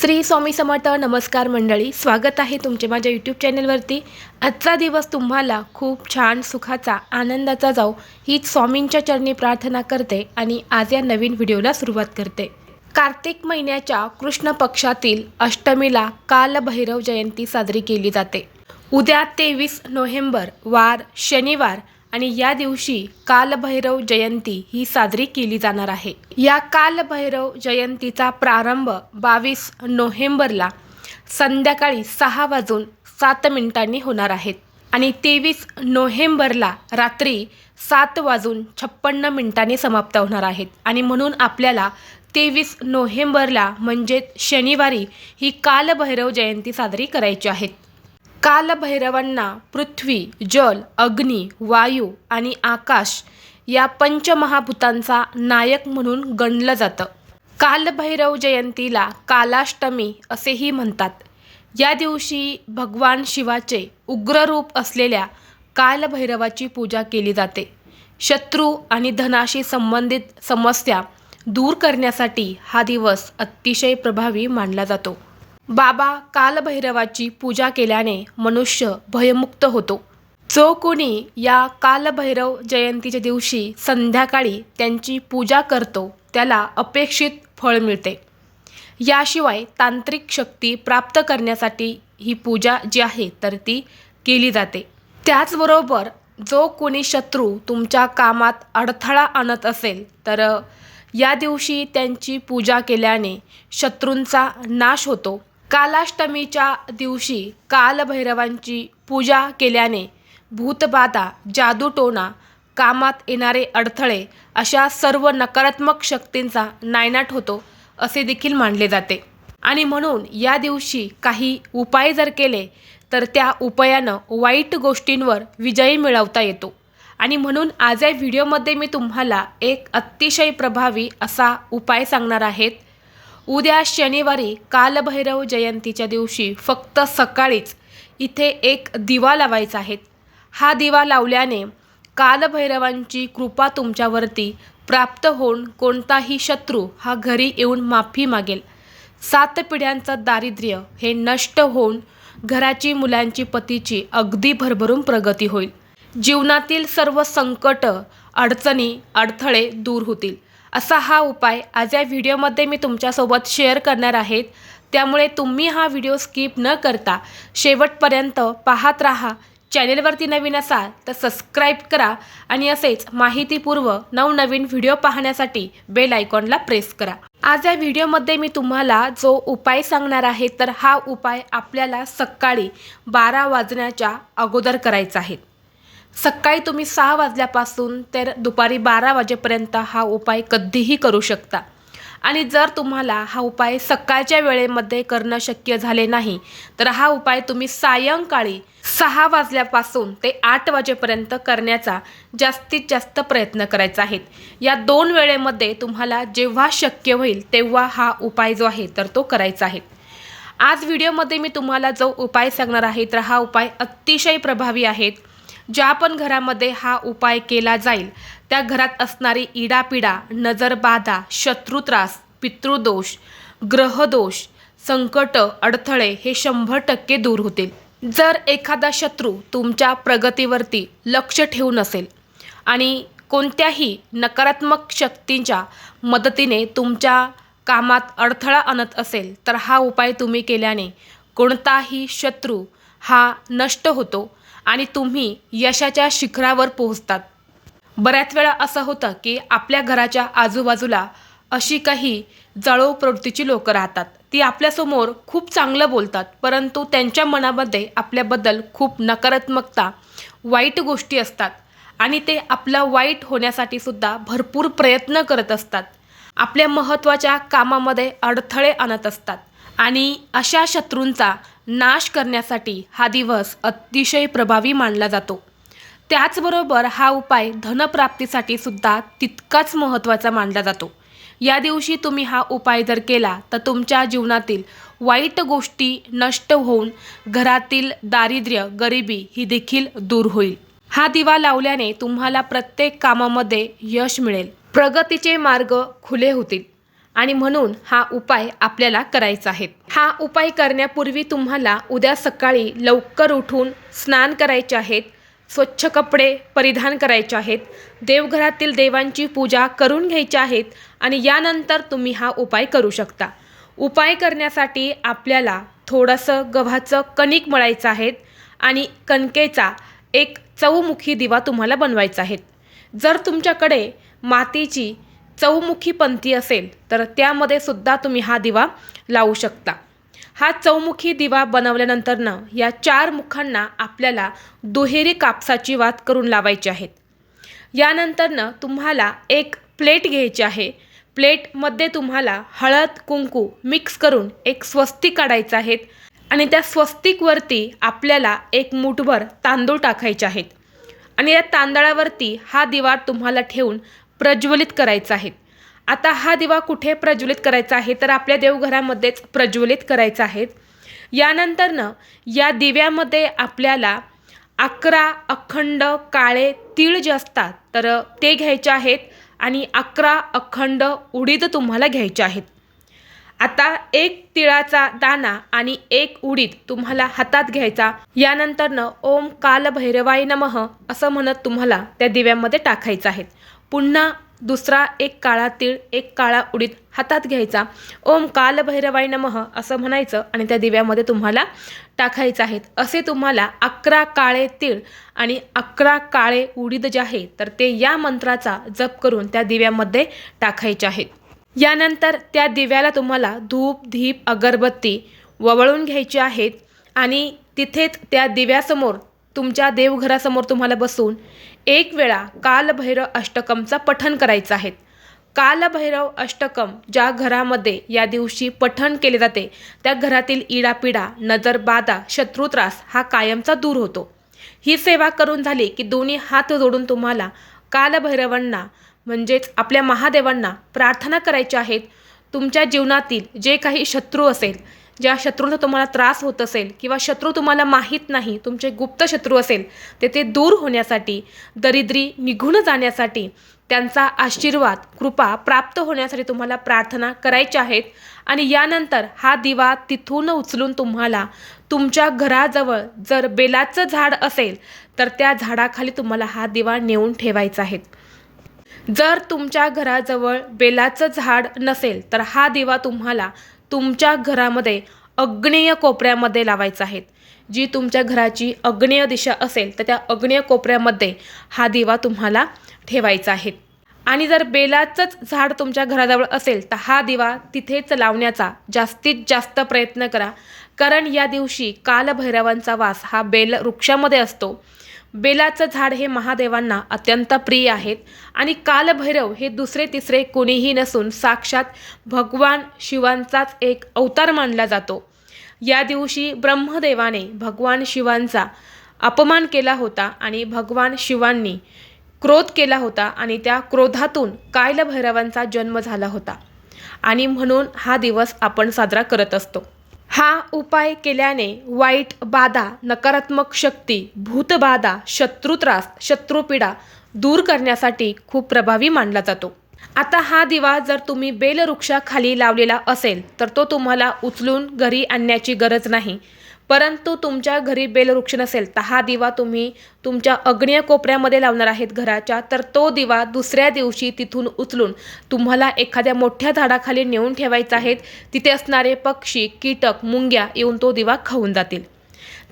श्री स्वामी समर्थ नमस्कार मंडळी. स्वागत आहे तुमचे माझ्या यूट्यूब चॅनलवरती आजचा दिवस तुम्हाला खूप छान सुखाचा आनंदाचा जाऊ हीच स्वामींच्या चरणी प्रार्थना करते आणि आज या नवीन व्हिडिओला सुरुवात करते. कार्तिक महिन्याच्या कृष्ण पक्षातील अष्टमीला कालभैरव जयंती साजरी केली जाते. उद्या तेवीस नोव्हेंबर वार शनिवार आणि या दिवशी कालभैरव जयंती ही साजरी केली जाणार आहे. या कालभैरव जयंतीचा प्रारंभ बावीस नोव्हेंबरला संध्याकाळी सहा वाजून सात मिनिटांनी होणार आहेत आणि तेवीस नोव्हेंबरला रात्री सात वाजून छप्पन्न मिनिटांनी समाप्त होणार आहेत आणि म्हणून आपल्याला तेवीस नोव्हेंबरला म्हणजेच शनिवारी ही कालभैरव जयंती साजरी करायची आहेत कालभैरवांना पृथ्वी जल अग्नी वायू आणि आकाश या पंचमहाभूतांचा नायक म्हणून गणलं जातं. कालभैरव जयंतीला कालाष्टमी असेही म्हणतात. या दिवशी भगवान शिवाचे उग्र रूप असलेल्या कालभैरवाची पूजा केली जाते. शत्रू आणि धनाशी संबंधित समस्या दूर करण्यासाठी हा दिवस अतिशय प्रभावी मानला जातो. बाबा कालभैरवाची पूजा केल्याने मनुष्य भयमुक्त होतो. जो कोणी या कालभैरव जयंतीच्या दिवशी संध्याकाळी त्यांची पूजा करतो त्याला अपेक्षित फळ मिळते. याशिवाय तांत्रिक शक्ती प्राप्त करण्यासाठी ही पूजा जी आहे तर ती केली जाते. त्याचबरोबर जो कोणी शत्रू तुमच्या कामात अडथळा आणत असेल तर या दिवशी त्यांची पूजा केल्याने शत्रूंचा नाश होतो. कालाष्टमीच्या दिवशी कालभैरवांची पूजा केल्याने भूतबाधा जादूटोणा कामात येणारे अडथळे अशा सर्व नकारात्मक शक्तींचा नायनाट होतो असे देखील मानले जाते. आणि म्हणून या दिवशी काही उपाय जर केले तर त्या उपायानं वाईट गोष्टींवर विजयी मिळवता येतो. आणि म्हणून आज या व्हिडिओमध्ये मी तुम्हाला एक अतिशय प्रभावी असा उपाय सांगणार आहेत. उद्या शनिवारी कालभैरव जयंतीच्या दिवशी फक्त सकाळीच इथे एक दिवा लावायचा आहे. हा दिवा लावल्याने कालभैरवांची कृपा तुमच्यावरती प्राप्त होऊन कोणताही शत्रू हा घरी येऊन माफी मागेल. सात पिढ्यांचं दारिद्र्य हे नष्ट होऊन घराची मुलांची पतीची अगदी भरभरून प्रगती होईल. जीवनातील सर्व संकट अडचणी अडथळे दूर होतील. असा हा उपाय आज या व्हिडिओमध्ये मी तुमच्यासोबत शेअर करणार आहेत. त्यामुळे तुम्ही हा व्हिडिओ स्किप न करता शेवटपर्यंत पाहत राहा. चॅनेलवरती नवीन असाल तर सबस्क्राईब करा आणि असेच माहितीपूर्व नवनवीन व्हिडिओ पाहण्यासाठी बेल आयकॉनला प्रेस करा. आज या व्हिडिओमध्ये मी तुम्हाला जो उपाय सांगणार आहे तर हा उपाय आपल्याला सकाळी बारा वाजण्याच्या अगोदर करायचा आहे. सकाळी तुम्ही सहा वाजल्यापासून तर दुपारी बारा वाजेपर्यंत हा उपाय कधीही करू शकता. आणि जर तुम्हाला हा उपाय सकाळच्या वेळेमध्ये करणं शक्य झाले नाही तर हा उपाय तुम्ही सायंकाळी सहा वाजल्यापासून ते आठ वाजेपर्यंत करण्याचा जास्तीत जास्त प्रयत्न करायचा आहे. या दोन वेळेमध्ये तुम्हाला जेव्हा शक्य होईल तेव्हा हा उपाय जो आहे तर तो करायचा आहे. आज व्हिडिओमध्ये मी तुम्हाला जो उपाय सांगणार आहे तर हा उपाय अतिशय प्रभावी आहे. ज्या पण घरामध्ये हा उपाय केला जाईल त्या घरात असणारी इडापिडा नजरबाधा शत्रुत्रास पितृदोष ग्रहदोष संकट अडथळे हे शंभर टक्के दूर होतील. जर एखादा शत्रू तुमच्या प्रगतीवरती लक्ष ठेवून असेल आणि कोणत्याही नकारात्मक शक्तींच्या मदतीने तुमच्या कामात अडथळा आणत असेल तर हा उपाय तुम्ही केल्याने कोणताही शत्रू हा नष्ट होतो आणि तुम्ही यशाच्या शिखरावर पोहोचतात. बऱ्याच वेळा असं होतं की आपल्या घराच्या आजूबाजूला अशी काही जळो प्रवृत्तीची लोकं राहतात. ती आपल्यासमोर खूप चांगलं बोलतात परंतु त्यांच्या मनामध्ये आपल्याबद्दल खूप नकारात्मकता वाईट गोष्टी असतात आणि ते आपलं वाईट होण्यासाठी सुद्धा भरपूर प्रयत्न करत असतात. आपल्या महत्त्वाच्या कामामध्ये अडथळे आणत असतात. आणि अशा शत्रूंचा नाश करण्यासाठी हा दिवस अतिशय प्रभावी मानला जातो. त्याचबरोबर हा उपाय धनप्राप्तीसाठी सुद्धा तितकाच महत्त्वाचा मानला जातो. या दिवशी तुम्ही हा उपाय जर केला तर तुमच्या जीवनातील वाईट गोष्टी नष्ट होऊन घरातील दारिद्र्य गरिबी ही देखील दूर होईल. हा दिवा लावल्याने तुम्हाला प्रत्येक कामामध्ये यश मिळेल. प्रगतीचे मार्ग खुले होतील. आणि म्हणून हा उपाय आपल्याला करायचा आहे. हा उपाय करण्यापूर्वी तुम्हाला उद्या सकाळी लवकर उठून स्नान करायचे आहेत स्वच्छ कपडे परिधान करायचे आहेत देवघरातील देवांची पूजा करून घ्यायची आहेत आणि यानंतर तुम्ही हा उपाय करू शकता. उपाय करण्यासाठी आपल्याला थोडंसं गव्हाचं कणिक मळायचं आहे आणि कणकेचा एक चौमुखी दिवा तुम्हाला बनवायचा आहे. जर तुमच्याकडे मातीची चौमुखी पंथी असेल तर त्यामध्ये सुद्धा तुम्ही हा दिवा लावू शकता. हा चौमुखी दिवा बनवल्यानंतरनं या चार मुखांना आपल्याला दुहेरी कापसाची वात करून लावायची आहेत. यानंतरनं तुम्हाला एक प्लेट घ्यायची आहे. प्लेटमध्ये तुम्हाला हळद कुंकू मिक्स करून एक स्वस्तिक काढायचं आहेत आणि त्या स्वस्तिकवरती आपल्याला एक मुठभर तांदूळ टाकायचे आहेत. आणि या तांदळावरती हा दिवा तुम्हाला ठेवून प्रज्वलित करायचा आहे. आता हा दिवा कुठे प्रज्वलित करायचा आहे? तर आपल्या देवघरामध्येच प्रज्वलित करायचा आहे. यानंतरनं या दिव्यामध्ये आपल्याला अकरा अखंड काळे तीळ जे असतात तर ते घ्यायचे आहेत आणि अकरा अखंड उडीद तुम्हाला घ्यायचे आहेत. आता एक तिळाचा दाना आणि एक उडीद तुम्हाला हातात घ्यायचा. यानंतरनं ओम कालभैरवाय नमः असं म्हणत तुम्हाला त्या दिव्यामध्ये टाकायचं आहे. पुन्हा दुसरा एक काळा तीळ एक काळा उडीद हातात घ्यायचा. ओम कालभैरवाय नमः असं म्हणायचं आणि त्या दिव्यामध्ये तुम्हाला टाकायचं आहेत असे तुम्हाला अकरा काळे तीळ आणि अकरा काळे उडीद जे आहे तर ते या मंत्राचा जप करून त्या दिव्यामध्ये टाकायचे आहेत. यानंतर त्या दिव्याला तुम्हाला धूप धीप अगरबत्ती ववळून घ्यायची आहेत आणि तिथेच त्या दिव्यासमोर तुमच्या देवघरासमोर तुम्हाला बसून एक वेळा कालभैरव अष्टकमचा पठण करायचं आहे. कालभैरव अष्टकम ज्या घरामध्ये या दिवशी पठण केले जाते त्या घरातील इडापिडा नजरबाधा शत्रुत्रास हा कायमचा दूर होतो. ही सेवा करून झाली की दोन्ही हात जोडून तुम्हाला कालभैरवांना म्हणजेच आपल्या महादेवांना प्रार्थना करायच्या आहेत. तुमच्या जीवनातील जे काही शत्रू असेल ज्या शत्रूंचा तुम्हाला त्रास होत असेल किंवा शत्रू तुम्हाला माहीत नाही तुमचे गुप्त शत्रू असेल ते ते दूर होण्यासाठी दरिद्री निघून जाण्यासाठी त्यांचा आशीर्वाद कृपा प्राप्त होण्यासाठी तुम्हाला प्रार्थना करायच्या आहेत. आणि यानंतर हा दिवा तिथून उचलून तुम्हाला तुमच्या घराजवळ जर बेलाचं झाड असेल तर त्या झाडाखाली तुम्हाला हा दिवा नेऊन ठेवायचा आहे. जर तुमच्या घराजवळ बेलाचं झाड नसेल तर हा दिवा तुम्हाला तुमच्या घरामध्ये अग्नेय कोपऱ्यामध्ये लावायचा आहे. जी तुमच्या घराची अग्नेय दिशा असेल तर त्या अग्नेय कोपऱ्यामध्ये हा दिवा तुम्हाला ठेवायचा आहे. आणि जर बेलाचंच झाड तुमच्या घराजवळ असेल तर हा दिवा तिथेच लावण्याचा जास्तीत जास्त प्रयत्न करा. कारण या दिवशी कालभैरवांचा वास हा बेल वृक्षामध्ये असतो. बेलाचं झाड हे महादेवांना अत्यंत प्रिय आहेत आणि कालभैरव हे दुसरे तिसरे कोणीही नसून साक्षात भगवान शिवांचाच एक अवतार मानला जातो. या दिवशी ब्रह्मदेवाने भगवान शिवांचा अपमान केला होता आणि भगवान शिवांनी क्रोध केला होता आणि त्या क्रोधातून कालभैरवांचा जन्म झाला होता. आणि म्हणून हा दिवस आपण साजरा करत असतो. हा उपाय केल्याने वाईट बाधा नकारात्मक शक्ती भूतबाधा शत्रुत्रास शत्रुपीडा दूर करण्यासाठी खूप प्रभावी मानला जातो. आता हा दिवा जर तुम्ही बेलवृक्षाखाली लावलेला असेल तर तो तुम्हाला उचलून घरी आणण्याची गरज नाही. परंतु तुमच्या घरी बेलवृक्ष नसेल तर हा दिवा तुम्ही तुमच्या अग्निय कोपऱ्यामध्ये लावणार आहेत घराच्या. तर तो दिवा दुसऱ्या दिवशी तिथून उचलून तुम्हाला एखाद्या मोठ्या झाडाखाली नेऊन ठेवायचा आहे. तिथे असणारे पक्षी कीटक मुंग्या येऊन तो दिवा खाऊन जातील.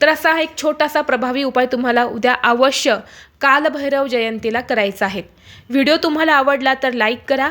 तर असा हा एक छोटासा प्रभावी उपाय तुम्हाला उद्या अवश्य कालभैरव जयंतीला करायचा आहे. व्हिडिओ तुम्हाला आवडला तर लाईक करा